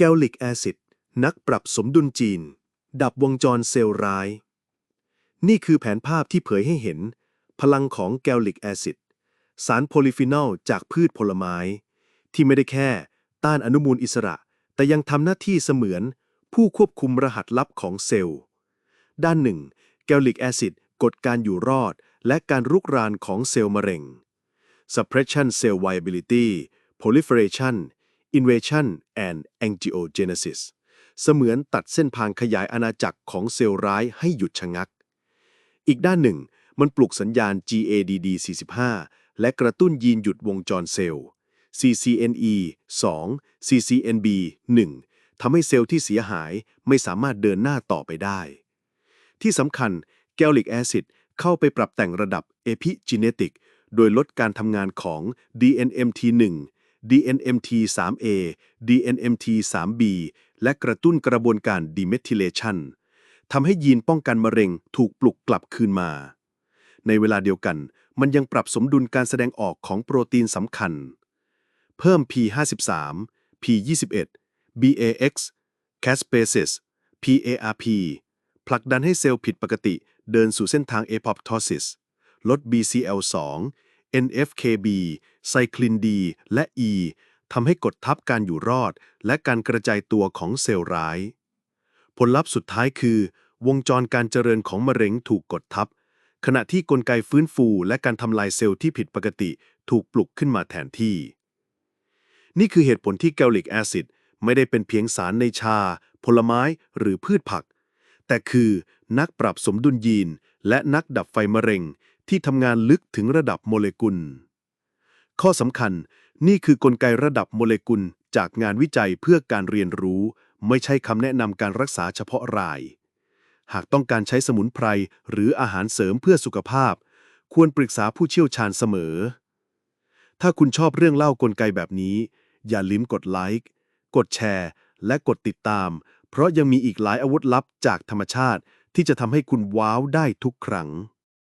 แกลลิกแอซิดนักปรับสมดุลจีน ดับวงจรเซลล์ร้าย นี่คือแผนภาพที่เผยให้เห็น พลังของแกลลิกแอซิดสารโพลิฟีนอลจากพืชผลไม้ ที่ไม่ได้แค่ต้านอนุมูลอิสระ แต่ยังทำหน้าที่เสมือนผู้ควบคุมรหัสลับของเซลล์ ด้านหนึ่ง แกลลิกแอซิดกดการอยู่รอด และการรุกรานของเซลล์มะเร็ง suppression cell viability proliferation invasion and angiogenesis เสมือนตัดเส้นทางขยายอาณาจักรของเซลล์ร้ายให้หยุดชะงัก อีกด้านหนึ่ง มันปลุกสัญญาณ GADD45 และกระตุ้นยีนหยุดวงจรเซลล์ CCNE 2 CCNB 1ทำให้เซลล์ที่เสียหายไม่สามารถเดินหน้าต่อไปได้ ที่สำคัญแกลลิกแอซิดเข้าไปปรับแต่งระดับเอพิจีเนติกโดยลดการทำงานของ DNMT1 DNMT3A DNMT3B และกระตุ้นกระบวนการดีเมทิเลชันทำให้ยีนป้องกันมะเร็งถูกปลุกกลับคืนมา ในเวลาเดียวกัน มันยังปรับสมดุลการแสดงออกของโปรตีนสำคัญ เพิ่ม P53 P21 BAX Caspases PARP ผลักดันให้เซลล์ผิดปกติเดินสู่เส้นทาง apoptosis ลด BCL2 NFKB ไซคลิน D และ E ทำให้กดทับการอยู่รอด และการกระจายตัวของเซลล์ร้าย ผลลัพธ์สุดท้ายคือ วงจรการเจริญของมะเร็งถูกกดทับ ขณะที่กลไกฟื้นฟูและการทำลายเซลล์ที่ผิดปกติถูกปลุกขึ้นมาแทนที่ นี่คือเหตุผลที่แกลลิกแอซิดไม่ได้เป็นเพียงสารในชา ผลไม้หรือพืชผัก แต่คือนักปรับสมดุลยีน และนักดับไฟมะเร็ง ที่ทำงานลึกถึงระดับโมเลกุล ข้อสำคัญนี่คือกลไกระดับโมเลกุลจากงานวิจัยเพื่อการเรียนรู้ ไม่ใช่คำแนะนำการรักษาเฉพาะราย หากต้องการใช้สมุนไพรหรืออาหารเสริมเพื่อสุขภาพ ควรปรึกษาผู้เชี่ยวชาญเสมอ ถ้าคุณชอบเรื่องเล่ากลไกแบบนี้ อย่าลืมกดไลค์กดแชร์ และกดติดตาม เพราะยังมีอีกหลายอาวุธลับจากธรรมชาติที่จะทำให้คุณว้าวได้ทุกครั้ง